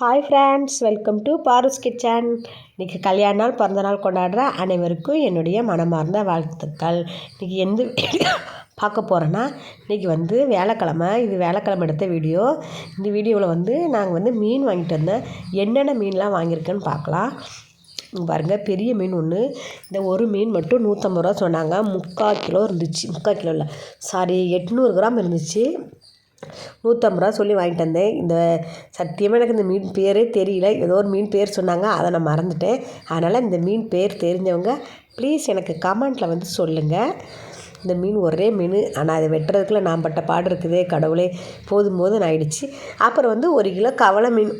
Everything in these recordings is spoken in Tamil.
Hi friends welcome to Paras kitchen இன்றைக்கி கல்யாண நாள் பிறந்த நாள் கொண்டாடுற அனைவருக்கும் என்னுடைய மனமார்ந்த வாழ்த்துக்கள். இன்றைக்கி எந்த பார்க்க போகிறேன்னா இன்றைக்கி வந்து வேலைக்கிழமை. இது வேலைக்கிழமை எடுத்த வீடியோ. இந்த வீடியோவில் வந்து நாங்கள் வந்து மீன் வாங்கிட்டு வந்தேன். என்னென்ன மீன்லாம் வாங்கியிருக்கேன்னு பார்க்கலாம். பாருங்கள் பெரிய மீன் ஒன்று இந்த ஒரு மீன் மட்டும் நூற்றம்பது ரூபா சொன்னாங்க. முக்கால் கிலோ இருந்துச்சு. முக்கால் கிலோ இல்லை. சாரி எட்நூறு கிராம் இருந்துச்சு. நூற்றம்பது ரூபா சொல்லி வாங்கிட்டு வந்தேன். இந்த சத்தியமாக எனக்கு இந்த மீன் பேரே தெரியல. ஏதோ ஒரு மீன் பேர் சொன்னாங்க. அதை நான் மறந்துட்டேன். அதனால் இந்த மீன் பேர் தெரிஞ்சவங்க ப்ளீஸ் எனக்கு கமெண்ட்டில் வந்து சொல்லுங்கள் இந்த மீன் ஒரே மீன். ஆனால் அதை வெட்டுறதுக்குள்ள நான் பட்ட பாடு இருக்குதே கடவுளே. போதும் போதும் ஆயிடுச்சு. அப்புறம் வந்து ஒரு கிலோ கவலை மீன்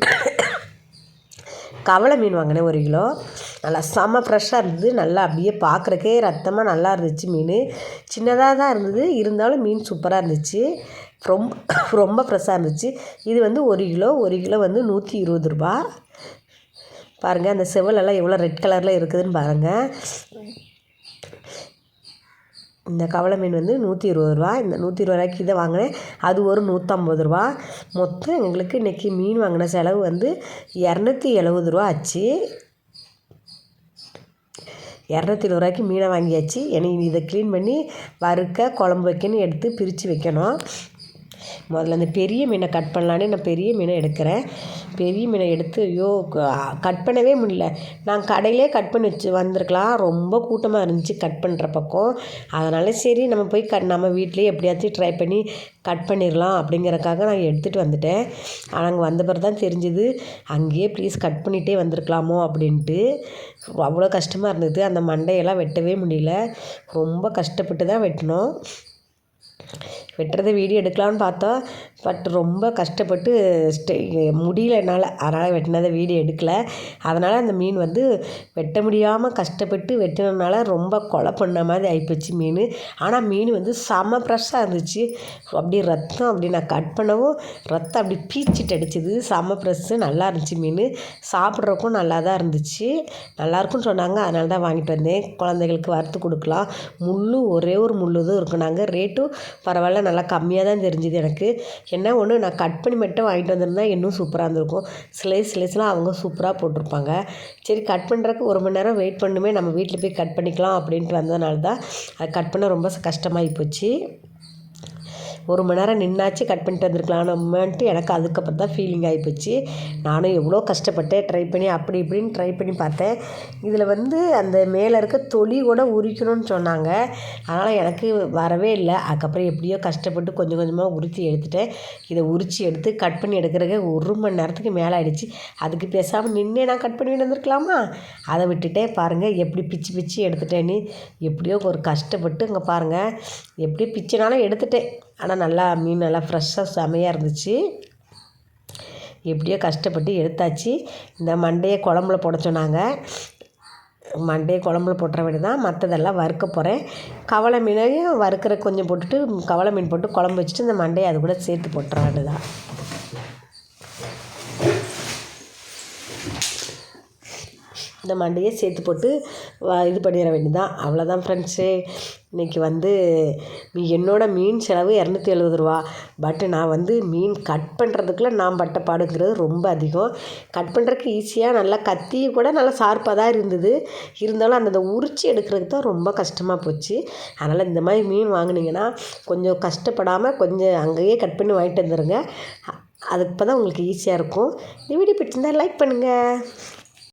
கவலை மீன் வாங்கினேன் ஒரு கிலோ. நல்லா செம்ம ஃப்ரெஷ்ஷாக இருந்தது. நல்லா அப்படியே பார்க்குறக்கே ரத்தமாக நல்லா இருந்துச்சு மீன். சின்னதாக தான் இருந்தது. இருந்தாலும் மீன் சூப்பராக இருந்துச்சு. ரொம்ப ரொம்ப ஃப்ரெஷ்ஷாக இருந்துச்சு. இது வந்து ஒரு கிலோ ஒரு கிலோ வந்து நூற்றி இருபது ரூபா. பாருங்கள் அந்த செவலெல்லாம் எவ்வளோ ரெட் கலரில் இருக்குதுன்னு பாருங்கள் இந்த கவலை மீன் வந்து நூற்றி இருபது ரூபா. இந்த நூற்றி இருபது ரூபாய்க்கு இதை வாங்கினேன். அது ஒரு நூற்றம்பது ரூபா. மொத்தம் எங்களுக்கு இன்றைக்கி மீன் வாங்கின செலவு வந்து இரநூத்தி எழுபது ரூபா ஆச்சு. இரநூத்தி ரூபாய்க்கு மீனை வாங்கியாச்சு. எனக்கு இதை க்ளீன் பண்ணி வறுக்க குழம்பு வைக்கணும் எடுத்து பிரித்து வைக்கணும். முதல்ல அந்த பெரிய மீனை கட் பண்ணலான்னு நான் பெரிய மீனை எடுக்கிறேன். பெரிய மீனை எடுத்து ஐயோ கட் பண்ணவே முடியல. நான் கடையிலே கட் பண்ணி வச்சு வந்திருக்கலாம். ரொம்ப கூட்டமாக இருந்துச்சு கட் பண்ணுற பக்கம். அதனால் சரி நம்ம போய் கட் நம்ம வீட்லேயே எப்படியாச்சும் ட்ரை பண்ணி கட் பண்ணிடலாம் அப்படிங்கிறக்காக நான் எடுத்துகிட்டு வந்துட்டேன். ஆனால் அங்கே வந்த பிறகு தான் தெரிஞ்சுது அங்கேயே ப்ளீஸ் கட் பண்ணிகிட்டே வந்திருக்கலாமோ அப்படின்ட்டு. அவ்வளோ கஷ்டமாக இருந்தது. அந்த மண்டையெல்லாம் வெட்டவே முடியல. ரொம்ப கஷ்டப்பட்டு தான் வெட்டினோம். வெட்டுறத வீடியோ எடுக்கலாம்னு பார்த்தோம் பட் ரொம்ப கஷ்டப்பட்டு ஸ்டே முடியல என்னால். அதனால் வெட்டினதை வீடியோ எடுக்கலை. அதனால் அந்த மீன் வந்து வெட்ட முடியாமல் கஷ்டப்பட்டு வெட்டினதுனால ரொம்ப கொலை பண்ண மாதிரி ஆகிப்போச்சு மீன். ஆனால் மீன் வந்து செம ஃப்ரெஷ்ஷாக இருந்துச்சு. அப்படியே ரத்தம் அப்படி நான் கட் பண்ணவும் ரத்தம் அப்படி பீச்சிட்டு அடிச்சிது. செம ஃப்ரெஷ்ஷு நல்லா இருந்துச்சு மீன். சாப்பிட்றக்கும் நல்லா தான் இருந்துச்சு. நல்லாயிருக்குன்னு சொன்னாங்க. அதனால தான் வாங்கிட்டு வந்தேன். குழந்தைகளுக்கு வறுத்து கொடுக்கலாம். முள் ஒரே ஒரு முள் தான் இருக்குனாங்க ரேட்டும் பரவாயில்ல நல்லா கம்மியாக தான் தெரிஞ்சுது எனக்கு. என்ன ஒன்று நான் கட் பண்ணி மட்டும் வாங்கிட்டு வந்திருந்தா இன்னும் சூப்பராக இருந்திருக்கும். ஸ்லைஸ் ஸ்லைஸ்லாம் அவங்க சூப்பராக போட்டிருப்பாங்க. சரி கட் பண்ணுறதுக்கு ஒரு மணி நேரம் வெயிட் பண்ணுமே நம்ம வீட்டில் போய் கட் பண்ணிக்கலாம் அப்படின்ட்டு வந்ததுனால தான் அது கட் பண்ண ரொம்ப கஷ்டமாகி போச்சு. ஒரு மணி நேரம் நின்னாச்சு கட் பண்ணிட்டு வந்திருக்கலாம்னுட்டு எனக்கு அதுக்கப்புறம் தான் ஃபீலிங் ஆகிப்போச்சு நானும் எவ்வளோ கஷ்டப்பட்டேன் ட்ரை பண்ணி அப்படி இப்படின்னு ட்ரை பண்ணி பார்த்தேன். இதில் வந்து அந்த மேலே இருக்க தொலி கூட உரிக்கணும்னு சொன்னாங்க. அதனால் எனக்கு வரவே இல்லை. அதுக்கப்புறம் எப்படியோ கஷ்டப்பட்டு கொஞ்சம் கொஞ்சமாக உரித்து எடுத்துட்டேன். இதை உரித்து எடுத்து கட் பண்ணி எடுக்கிறதுக்கு ஒரு மணி நேரத்துக்கு மேலே ஆகிடுச்சு அதுக்கு பேசாமல் நின்று நான் கட் பண்ணி வந்திருக்கலாமா? அதை விட்டுட்டே பாருங்கள் எப்படி பிச்சு பிச்சு எடுத்துட்டேன்னு. எப்படியோ ஒரு கஷ்டப்பட்டு இங்கே பாருங்கள் எப்படியோ பிச்சுனாலும் எடுத்துட்டேன். ஆனால் நல்லா மீன் நல்லா ஃப்ரெஷ்ஷாக செமையாக இருந்துச்சு. எப்படியோ கஷ்டப்பட்டு எடுத்தாச்சு. இந்த மண்டையை குழம்புல போட சொன்னாங்க. மண்டையை குழம்புல போட்டுற வேண்டி தான் மற்றதெல்லாம் வறுக்க போகிறேன் கவலை மீனையும் வறுக்கிற கொஞ்சம் போட்டுட்டு கவலை மீன் போட்டு குழம்பு வச்சுட்டு இந்த மண்டையை அது கூட சேர்த்து போட்டுற வேண்டியதான் இந்த மண்டையே சேர்த்து போட்டு இது பண்ணிட வேண்டியதான் அவ்வளோதான் ஃப்ரெண்ட்ஸு இன்றைக்கி வந்து என்னோடய மீன் செலவு இரநூத்தி எழுபது ரூபா. பட் நான் வந்து மீன் கட் பண்ணுறதுக்குள்ள நான் பட்ட பாடுங்கிறது ரொம்ப அதிகம். கட் பண்ணுறதுக்கு ஈஸியாக நல்லா கத்தி கூட நல்லா ஷார்ப்பாக தான் இருந்தது. இருந்தாலும் அந்தந்த உரிச்சி எடுக்கிறதுக்கு தான் ரொம்ப கஷ்டமாக போச்சு. அதனால் இந்த மாதிரி மீன் வாங்கினீங்கன்னா கொஞ்சம் கஷ்டப்படாமல் கொஞ்சம் அங்கேயே கட் பண்ணி வாங்கிட்டு வந்துடுங்க அதுக்கு தான் உங்களுக்கு ஈஸியாக இருக்கும். இந்த வீடியோ பிடிச்சிருந்தா லைக் பண்ணுங்கள்